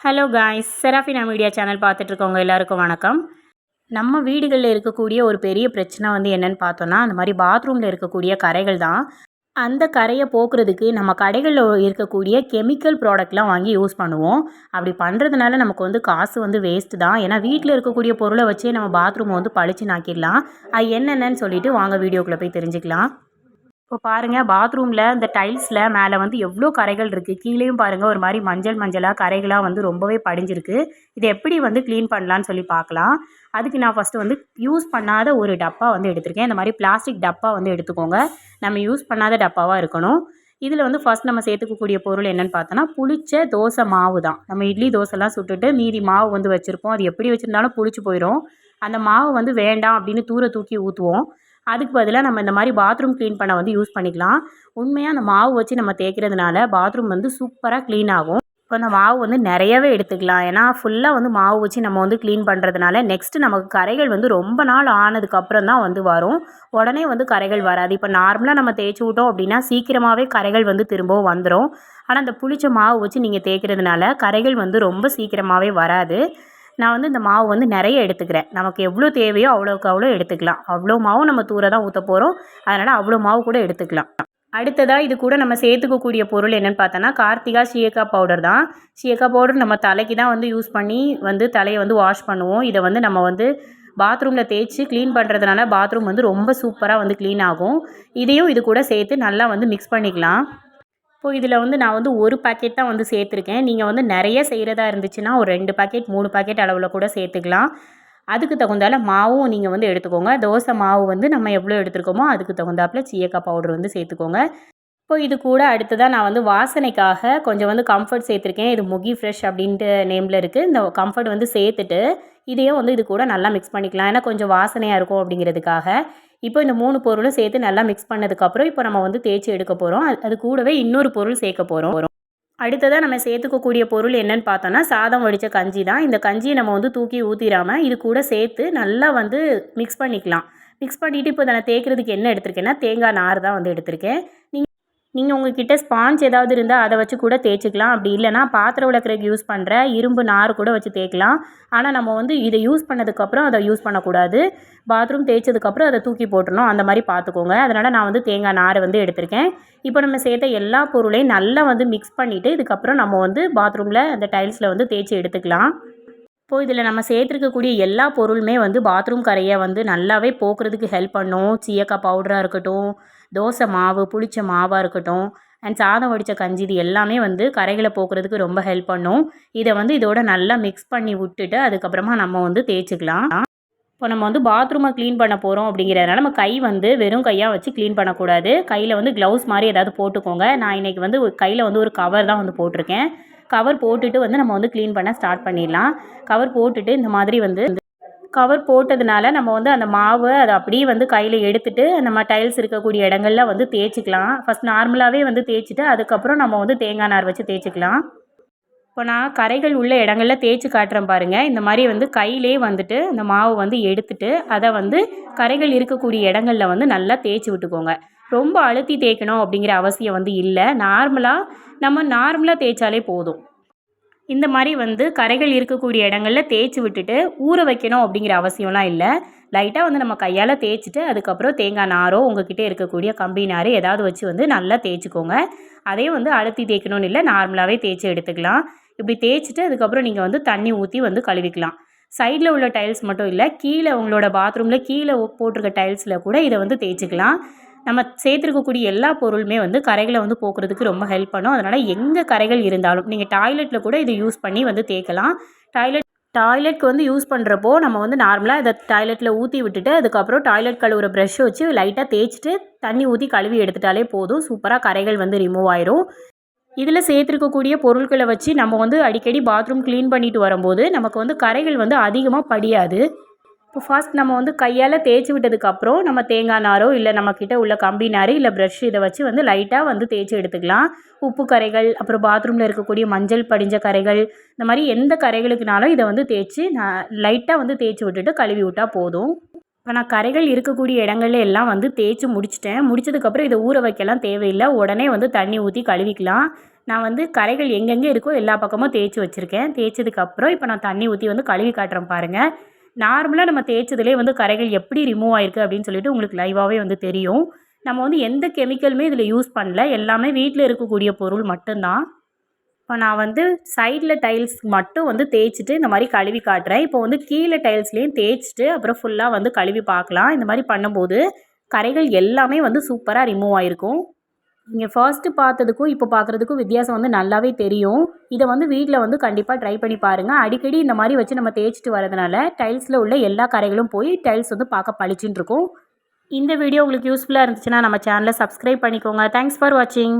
Hello guys Serafina media channel பார்த்துட்ருக்கவங்க எல்லாருக்கும் வணக்கம். நம்ம வீடுகளில் இருக்கக்கூடிய ஒரு பெரிய பிரச்சனை வந்து என்னென்னு பார்த்தோன்னா அந்த மாதிரி பாத்ரூமில் இருக்கக்கூடிய கரைகள் தான். அந்த கரையை போக்குறதுக்கு நம்ம கடைகளில் இருக்கக்கூடிய கெமிக்கல் ப்ராடக்ட்லாம் வாங்கி யூஸ் பண்ணுவோம். அப்படி பண்ணுறதுனால நமக்கு வந்து காசு வந்து வேஸ்ட்டு தான். ஏன்னா வீட்டில் இருக்கக்கூடிய பொருளை வச்சே நம்ம பாத்ரூமை வந்து பளிச்சு நாக்கிடலாம் அது என்னென்னு சொல்லிவிட்டு வாங்க வீடியோக்குள்ளே போய் தெரிஞ்சுக்கலாம். இப்போ பாருங்கள் பாத்ரூமில் இந்த டைல்ஸில் மேலே வந்து எவ்வளோ கரைகள் இருக்குது கீழேயும் பாருங்கள் ஒரு மாதிரி மஞ்சள் மஞ்சளாக கரைகளாக வந்து ரொம்பவே படிஞ்சிருக்கு. இது எப்படி வந்து க்ளீன் பண்ணலான்னு சொல்லி பார்க்கலாம் அதுக்கு நான் ஃபஸ்ட்டு வந்து யூஸ் பண்ணாத ஒரு டப்பா வந்து எடுத்திருக்கேன். இந்த மாதிரி பிளாஸ்டிக் டப்பா வந்து எடுத்துக்கோங்க. நம்ம யூஸ் பண்ணாத டப்பாவாக இருக்கணும். இதில் வந்து ஃபஸ்ட் நம்ம சேர்த்துக்கக்கூடிய பொருள் என்னென்னு பார்த்தோன்னா புளிச்ச தோசை மாவு தான். நம்ம இட்லி தோசைலாம் சுட்டுட்டு மீதி மாவு வந்து வச்சுருப்போம். அது எப்படி வச்சுருந்தாலும் புளிச்சு போயிடும் அந்த மாவு வந்து வேண்டாம் அப்படின்னு தூர தூக்கி ஊற்றுவோம் அதுக்கு பதிலாக நம்ம இந்த மாதிரி பாத்ரூம் க்ளீன் பண்ண வந்து யூஸ் பண்ணிக்கலாம். உண்மையாக அந்த மாவு வச்சு நம்ம தேய்க்கிறதுனால பாத்ரூம் வந்து சூப்பராக க்ளீன் ஆகும். இப்போ அந்த மாவு வந்து நிறையவே எடுத்துக்கலாம். ஏன்னா ஃபுல்லாக வந்து மாவு வச்சு நம்ம வந்து க்ளீன் பண்ணுறதுனால நெக்ஸ்ட்டு நமக்கு கரைகள் வந்து ரொம்ப நாள் ஆனதுக்கப்புறம் தான் வந்து வரும். உடனே வந்து கரைகள் வராது. இப்போ நார்மலாக நம்ம தேய்ச்சி விட்டோம் அப்படின்னா சீக்கிரமாகவே கரைகள் வந்து திரும்பவும் வந்துடும் ஆனால் அந்த புளிச்ச மாவு வச்சு நீங்கள் தேய்க்கிறதுனால கரைகள் வந்து ரொம்ப சீக்கிரமாகவே வராது. நான் வந்து இந்த மாவு வந்து நிறைய எடுத்துக்கிறேன். நமக்கு எவ்வளோ தேவையோ அவ்வளோக்கு அவ்வளோ எடுத்துக்கலாம். அவ்வளோ மாவு நம்ம தூர தான் ஊற்ற போகிறோம் அதனால் அவ்வளோ மாவு கூட எடுத்துக்கலாம். அடுத்ததாக இது கூட நம்ம சேர்த்துக்கக்கூடிய பொருள் என்னென்னு பார்த்தோன்னா கார்த்திகா ஷியக்கா பவுடர் தான். சீயக்கா பவுடர் நம்ம தலைக்கு தான் வந்து யூஸ் பண்ணி வந்து தலையை வந்து வாஷ் பண்ணுவோம். இதை வந்து நம்ம வந்து பாத்ரூமில் தேய்ச்சி க்ளீன் பண்ணுறதுனால பாத்ரூம் வந்து ரொம்ப சூப்பராக வந்து க்ளீன் ஆகும். இதையும் இது கூட சேர்த்து நல்லா வந்து மிக்ஸ் பண்ணிக்கலாம். ஸோ இதில் வந்து நான் வந்து ஒரு பாக்கெட் தான் வந்து சேர்த்துருக்கேன். நீங்கள் வந்து நிறைய செய்கிறதா இருந்துச்சுன்னா ஒரு ரெண்டு பாக்கெட் மூணு பாக்கெட் அளவில் கூட சேர்த்துக்கலாம். அதுக்கு தகுந்தால மாவும் நீங்கள் வந்து எடுத்துக்கோங்க. தோசை மாவு வந்து நம்ம எவ்வளோ எடுத்துருக்கோமோ அதுக்கு தகுந்தாப்பில் சீயக்காய் பவுடர் வந்து சேர்த்துக்கோங்க. இப்போ இது கூட அடுத்ததாக நான் வந்து வாசனைக்காக கொஞ்சம் வந்து கம்ஃபர்ட் சேர்த்துருக்கேன். இது முகி ஃப்ரெஷ் அப்படின்ட்டு நேமில் இருக்குது இந்த கம்ஃபர்ட் வந்து சேர்த்துட்டு இதையே வந்து இது கூட நல்லா மிக்ஸ் பண்ணிக்கலாம். ஏன்னா கொஞ்சம் வாசனையாக இருக்கும் அப்படிங்கிறதுக்காக. இப்போ இந்த மூணு பொருளும் சேர்த்து நல்லா மிக்ஸ் பண்ணதுக்கப்புறம் இப்போ நம்ம வந்து தேய்ச்சி எடுக்க போகிறோம் அது கூடவே இன்னொரு பொருள் சேர்க்க போகிறோம் அடுத்ததாக நம்ம சேர்த்துக்கக்கூடிய பொருள் என்னன்னு பார்த்தோன்னா சாதம் வடித்த கஞ்சி தான். இந்த கஞ்சியை நம்ம வந்து தூக்கி ஊற்றிடாமல் இது கூட சேர்த்து நல்லா வந்து மிக்ஸ் பண்ணிக்கலாம். மிக்ஸ் பண்ணிவிட்டு இப்போ நான் தேய்க்கிறதுக்கு என்ன எடுத்திருக்கேன்னா தேங்காய் நார் தான் வந்து எடுத்திருக்கேன். நீங்கள் நீங்கள் உங்ககிட்ட ஸ்பாஞ்ச் ஏதாவது இருந்தால் அதை வச்சு கூட தேய்ச்சிக்கலாம். அப்படி இல்லைனா பாத்திரம் விளக்குறதுக்கு யூஸ் பண்ணுற இரும்பு நார் கூட வச்சு தேய்க்கலாம். ஆனால் நம்ம வந்து இதை யூஸ் பண்ணதுக்கப்புறம் அதை யூஸ் பண்ணக்கூடாது. பாத்ரூம் தேய்ச்சதுக்கப்புறம் அதை தூக்கி போட்டுடணும் அந்த மாதிரி பார்த்துக்கோங்க அதனால் நான் வந்து தேங்காய் நாரை வந்து எடுத்திருக்கேன். இப்போ நம்ம சேர்த்த எல்லா பொருளையும் நல்லா வந்து மிக்ஸ் பண்ணிவிட்டு இதுக்கப்புறம் நம்ம வந்து பாத்ரூமில் அந்த டைல்ஸில் வந்து தேய்ச்சி எடுத்துக்கலாம். இப்போ இதில் நம்ம சேர்த்துருக்கக்கூடிய எல்லா பொருளுமே வந்து பாத்ரூம் கரையை வந்து நல்லாவே போக்குறதுக்கு ஹெல்ப் பண்ணும். சீயக்காய் பவுடராக இருக்கட்டும் தோசை மாவு புளிச்ச மாவாக இருக்கட்டும் அண்ட் சாதம் வடித்த கஞ்சி இது எல்லாமே வந்து கரைகளை போக்குறதுக்கு ரொம்ப ஹெல்ப் பண்ணும். இதை வந்து இதோட நல்லா மிக்ஸ் பண்ணி விட்டுட்டு அதுக்கப்புறமா நம்ம வந்து தேய்ச்சிக்கலாம். இப்போ நம்ம வந்து பாத்ரூமை க்ளீன் பண்ண போகிறோம் அப்படிங்கிறதுனால நம்ம கை வந்து வெறும் கையாக வச்சு க்ளீன் பண்ணக்கூடாது. கையில் வந்து க்ளவுஸ் மாதிரி ஏதாவது போட்டுக்கோங்க. நான் இன்றைக்கி வந்து கையில் வந்து ஒரு கவர் தான் வந்து போட்டிருக்கேன். கவர் போட்டுட்டு வந்து நம்ம வந்து க்ளீன் பண்ண ஸ்டார்ட் பண்ணிடலாம். கவர் போட்டுட்டு இந்த மாதிரி வந்து கவர் போட்டதுனால நம்ம வந்து அந்த மாவு அதை அப்படியே வந்து கையில் எடுத்துகிட்டு நம்ம டைல்ஸ் இருக்கக்கூடிய இடங்கள்ல வந்து தேய்ச்சிக்கலாம். ஃபஸ்ட் நார்மலாகவே வந்து தேய்ச்சிட்டு அதுக்கப்புறம் நம்ம வந்து தேங்காய் நார் வச்சு தேய்ச்சிக்கலாம். இப்போ நான் கரைகள் உள்ள இடங்களில் தேய்ச்சி காட்டுறேன் பாருங்கள் இந்த மாதிரி வந்து கையிலே வந்துட்டு அந்த மாவு வந்து எடுத்துட்டு அதை வந்து கரைகள் இருக்கக்கூடிய இடங்களில் வந்து நல்லா தேய்ச்சி விட்டுக்கோங்க. ரொம்ப அழுத்தி தேய்க்கணும் அப்படிங்கிற அவசியம் வந்து இல்லை. நார்மலாக நம்ம நார்மலாக தேய்ச்சாலே போதும். இந்த மாதிரி வந்து கரைகள் இருக்கக்கூடிய இடங்களில் தேய்ச்சி விட்டுட்டு ஊற வைக்கணும் அப்படிங்கிற அவசியம்லாம் இல்லை. லைட்டாக வந்து நம்ம கையால் தேய்ச்சிட்டு அதுக்கப்புறம் தேங்காய் நாரோ உங்ககிட்ட இருக்கக்கூடிய கம்பி நார் ஏதாவது வச்சு வந்து நல்லா தேய்ச்சிக்கோங்க. அதையும் வந்து அழுத்தி தேய்க்கணும்னு இல்லை நார்மலாகவே தேய்ச்சி எடுத்துக்கலாம். இப்படி தேய்ச்சிட்டு அதுக்கப்புறம் நீங்கள் வந்து தண்ணி ஊற்றி வந்து கழுவிக்கலாம். சைடில் உள்ள டைல்ஸ் மட்டும் இல்லை கீழே உங்களோட பாத்ரூமில் கீழே போட்டிருக்க டைல்ஸில் கூட இதை வந்து தேய்ச்சிக்கலாம். நம்ம சேர்த்துருக்கக்கூடிய எல்லா பொருளுமே வந்து கரைகளை வந்து போக்குறதுக்கு ரொம்ப ஹெல்ப் பண்ணும். அதனால் எங்கே கரைகள் இருந்தாலும் நீங்கள் டாய்லெட்டில் கூட இதை யூஸ் பண்ணி வந்து தேய்க்கலாம். டாய்லெட் டாய்லெட்க்கு வந்து யூஸ் பண்ணுறப்போ நம்ம வந்து நார்மலாக இதை டாய்லெட்டில் ஊற்றி விட்டுட்டு அதுக்கப்புறம் டாய்லெட் கழுவுற ப்ரெஷ் வச்சு லைட்டாக தேய்ச்சிட்டு தண்ணி ஊற்றி கழுவி எடுத்துட்டாலே போதும். சூப்பராக கரைகள் வந்து ரிமூவ் ஆயிரும். இதில் சேர்த்துருக்கக்கூடிய பொருட்களை வச்சு நம்ம வந்து அடிக்கடி பாத்ரூம் க்ளீன் பண்ணிட்டு வரும்போது நமக்கு வந்து கரைகள் வந்து அதிகமாக படியாது. இப்போ ஃபர்ஸ்ட் நம்ம வந்து கையால் தேய்ச்சி விட்டதுக்கப்புறம் நம்ம தேங்காய் நாரோ இல்லை நம்மக்கிட்ட உள்ள கம்பி நார் இல்லை ப்ரஷ் இதை வச்சு வந்து லைட்டாக வந்து தேய்ச்சி எடுத்துக்கலாம். உப்பு கரைகள் அப்புறம் பாத்ரூமில் இருக்கக்கூடிய மஞ்சள் படிஞ்ச கரைகள் இந்த மாதிரி எந்த கரைகளுக்குனாலும் இதை வந்து தேய்ச்சி நான் லைட்டாக வந்து தேய்ச்சி விட்டுட்டு கழுவி விட்டால் போதும். இப்போ நான் கரைகள் இருக்கக்கூடிய இடங்கள்ல எல்லாம் வந்து தேய்ச்சி முடிச்சிட்டேன். முடிச்சதுக்கப்புறம் இதை ஊற வைக்கலாம் தேவையில்லை. உடனே வந்து தண்ணி ஊற்றி கழுவிக்கலாம். நான் வந்து கரைகள் எங்கெங்கே இருக்கோ எல்லா பக்கமும் தேய்ச்சி வச்சுருக்கேன். தேய்ச்சதுக்கப்புறம் இப்போ நான் தண்ணி ஊற்றி வந்து கழுவி காட்டுறேன் பாருங்கள் நார்மலாக நம்ம தேய்ச்சதுலேயே வந்து கரைகள் எப்படி ரிமூவ் ஆயிருக்கு அப்படின்னு சொல்லிட்டு உங்களுக்கு லைவாகவே வந்து தெரியும். நம்ம வந்து எந்த கெமிக்கலுமே இதில் யூஸ் பண்ணல. எல்லாமே வீட்டில் இருக்கக்கூடிய பொருள் மட்டும்தான். இப்போ நான் வந்து சைடில் டைல்ஸ் மட்டும் வந்து தேய்ச்சிட்டு இந்த மாதிரி கழுவி காட்டுறேன். இப்போ வந்து கீழே டைல்ஸ்லேயும் தேய்ச்சிட்டு அப்புறம் ஃபுல்லாக வந்து கழுவி பார்க்கலாம். இந்த மாதிரி பண்ணும்போது கரைகள் எல்லாமே வந்து சூப்பராக ரிமூவ் ஆகிருக்கும் நீங்கள் ஃபர்ஸ்ட்டு பார்த்ததுக்கும் இப்போ பார்க்குறதுக்கும் வித்தியாசம் வந்து நல்லாவே தெரியும். இதை வந்து வீட்டில் வந்து கண்டிப்பாக ட்ரை பண்ணி பாருங்கள் அடிக்கடி இந்த மாதிரி வச்சு நம்ம தேய்ச்சிட்டு வரதுனால டைல்ஸில் உள்ள எல்லா கரைகளும் போய் டைல்ஸ் வந்து பார்க்க பளிச்சுன்னு இருக்கும் இந்த வீடியோ உங்களுக்கு யூஸ்ஃபுல்லாக இருந்துச்சுன்னா நம்ம சேனலை சப்ஸ்கிரைப் பண்ணிக்கோங்க. தேங்க்ஸ் ஃபார் வாட்சிங்